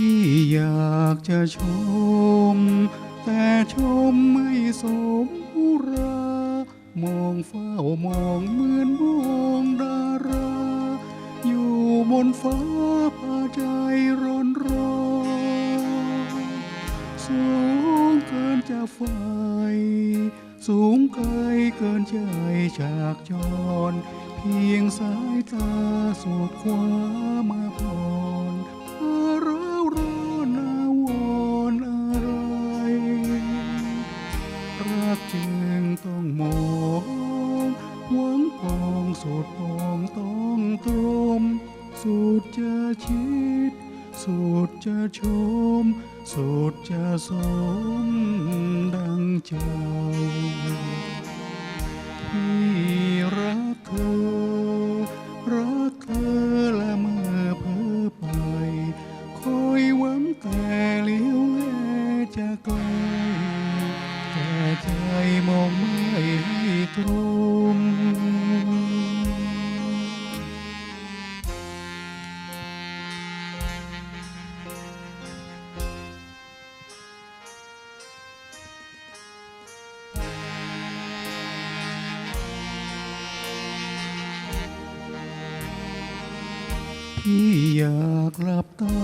พี่อยากจะชม แต่ชมไม่สมุรา มองเฝ้ามองเหมือนมองดารา อยู่บนฟ้าพาใจร้อนร้อนสูงเกินจะไฟสูงไกลเกินใจจากจร เพียงสายตาสูดคว้ามาพอ รักจึงต้องมองหวังปองสูดปองต้องตรมสูดจะชิดสูดจะชมสูดจะสมดังใจพี่รักเธอ รักเธอและเมื่อเพ้อไป คอยหวังแต่เลี้ยวแลจะไกล แต่ใจมองไม่ให้ตรงพี่อยากหลับตา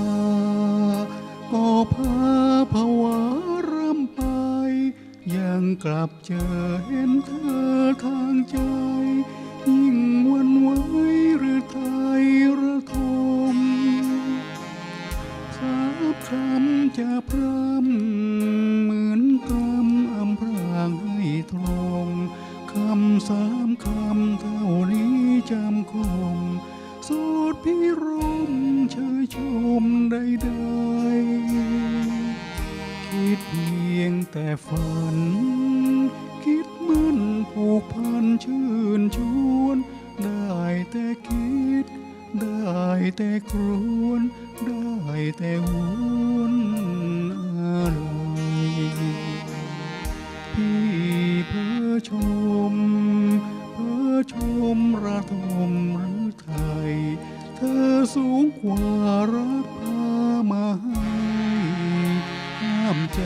ก็พาผวา กลับเจอเห็นเธอทางใจ ยิ่งวันไหวหรือไทยระทมสาบคำจะพร่ำเหมือนกำอำพรางให้ตรงคำสามคำเท่านี้จำคมสูตรพิรมเชยชมใดๆคิดเพียงแต่ฝัน แต่ครวน ได้แต่หวนอะไรพี่เพ้อชม เพ้อชมระทมหรือไทย เธอสูงกว่ารักพามาให้ห้ามใจ